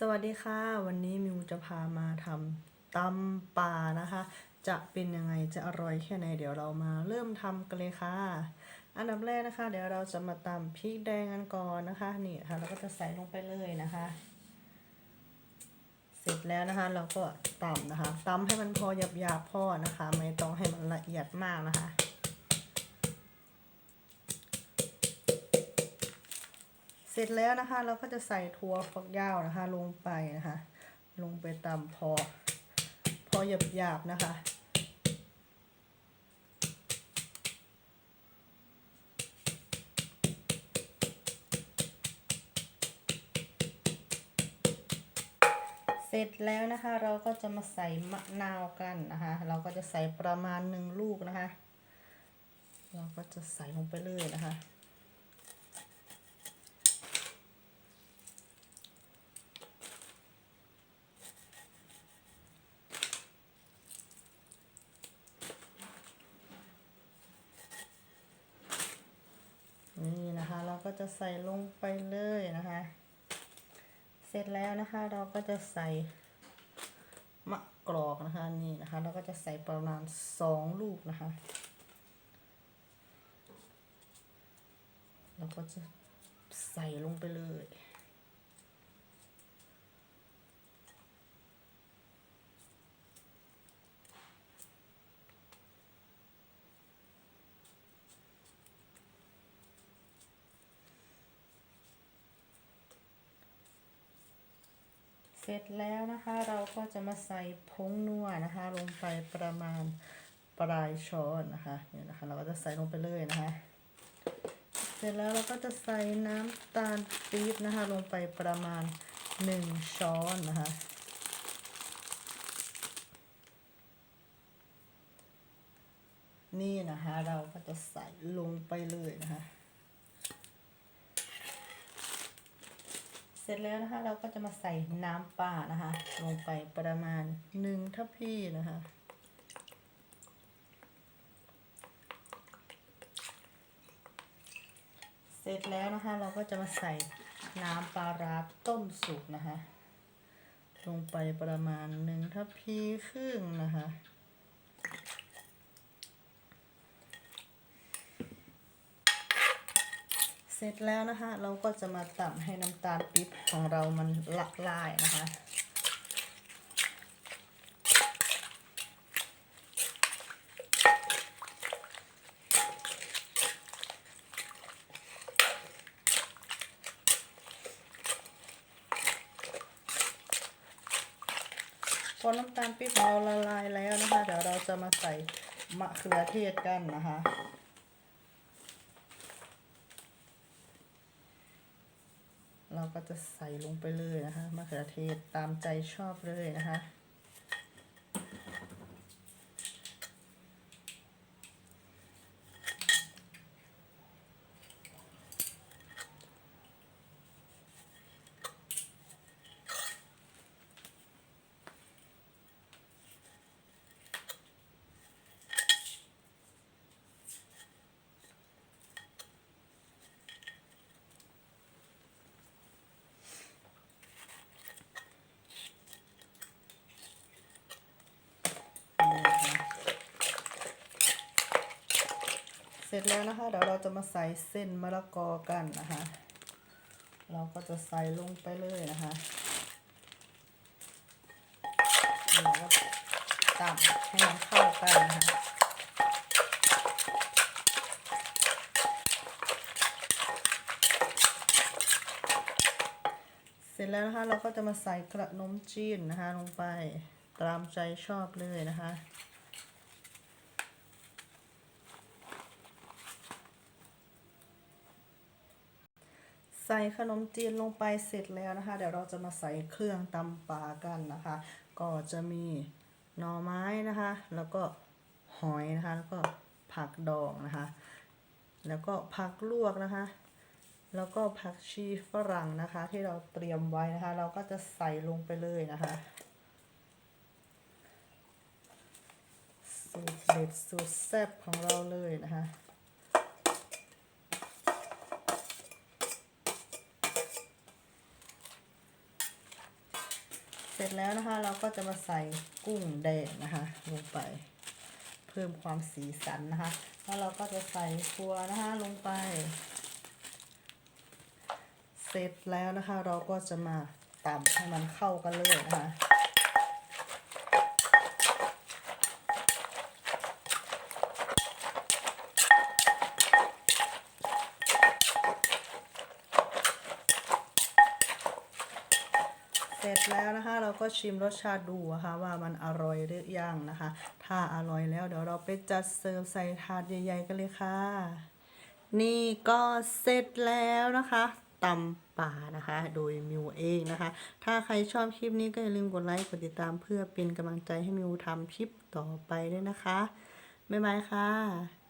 สวัสดีค่ะ วันนี้มิวจะพามาทำตำป่านะคะ จะเป็นยังไงจะอร่อยแค่ไหนเดี๋ยวเรามาเริ่มทำกันเลยค่ะ อันดับแรกนะคะ เดี๋ยวเราจะมาตำพริกแดงกันก่อนนะคะนี่ค่ะเราก็จะใส่ลงไปเลยนะคะ เสร็จแล้วนะคะ เราก็ตำนะคะตำให้มันพอหยาบๆพอนะคะ ไม่ต้องให้มันละเอียดมากนะคะ เสร็จแล้วนะคะ เราก็จะใส่ถั่วฝักยาวนะคะ ลงไปนะคะ ลงไปตำพอ พอหยาบๆนะคะเสร็จแล้วนะคะเราก็จะมาใส่มะนาวกันนะคะ เราก็จะใส่ประมาณหนึ่งลูกนะคะ เราก็จะใส่ลงไปเลยนะคะ นี่นะคะเราก็ จะใส่ลงไปเลยนะคะ เสร็จแล้วนะคะเราก็จะใส่มะกรอกนะคะนี่นะคะ เราก็จะใส่ประมาณสองลูกนะคะ เราก็จะใส่ลงไปเลย เสร็จแล้วนะคะเราก็จะมาใส่ผงนัวนะคะ ลงไปประมาณปลายช้อนนะคะเนี่ยนะคะ เราก็จะใส่ลงไปเลยนะคะ เสร็จแล้วเราก็จะใส่น้ำตาลปี๊บนะคะ ลงไปประมาณหนึ่งช้อนนะคะนี่นะคะเราก็จะใส่ลงไปเลยนะคะ เสร็จแล้วนะคะ เราก็จะมาใส่น้ำปลานะคะ ลงไปประมาณหนึ่งทัพพีนะคะ เสร็จแล้วนะคะ เราก็จะมาใส่น้ำปลาร้าต้มสุกนะคะ ลงไปประมาณหนึ่งทัพพีครึ่งนะคะ เส ร็จแล้วนะคะ เราก็จะมาตำให้น้ำตาลปิ๊บของเรามันละลายนะคะพอน้ำตาลปิ๊บเราละลายแล้วนะคะ เดี๋ยวเราจะมาใส่มะเขือเทศกันนะคะ เราก็จะใส่ลงไปเลยนะคะมะเขือเทศตามใจชอบเลยนะคะ เส ร็จแล้วนะคะเดี๋ยวเราจะมาใส่เส้นมะละกอกันนะคะ เราก็จะใส่ลงไปเลยนะคะเราก็ตำให้มันเข้ากันนะคะเสร็จแล้วนะคะเราก็จะมาใส่กระนมจีนนะคะลงไปตามใจชอบเลยนะคะ ใส่ขนมจีนลงไปเสร็จแล้วนะคะ เดี๋ยวเราจะมาใส่เครื่องตำปลากันนะคะ ก็จะมีหน่อไม้นะคะ แล้วก็หอยนะคะ แล้วก็ผักดองนะคะ แล้วก็ผักลวกนะคะ แล้วก็ผักชีฝรั่งนะคะ ที่เราเตรียมไว้นะคะ เราก็จะใส่ลงไปเลยนะคะสูตรเด็ดสูตรแซ่บของเราเลยนะคะ เสร็จแล้วนะคะเราก็จะมาใส่กุ้งแดงนะคะลงไป เพิ่มความสีสันนะคะ แล้วเราก็จะใส่ตัวนะคะลงไป เสร็จแล้วนะคะ เราก็จะมาตำให้มันเข้ากันเลยนะคะ สร็จแล้วนะคะ เราก็ชิมรสชาติดูนะคะว่ามันอร่อยหรือยังนะคะ ถ้าอร่อยแล้วเดี๋ยวเราไปจัดเสิร์ฟใส่ถาดใหญ่ๆกันเลยค่ะ นี่ก็เสร็จแล้วนะคะตำป่านะคะ โดยมิวเองนะคะ ถ้าใครชอบคลิปนี้ก็อย่าลืมกดไลค์กดติดตามเพื่อเป็นกำลังใจให้มิวทำคลิปต่อไปด้วยนะคะ บ๊ายบายค่ะ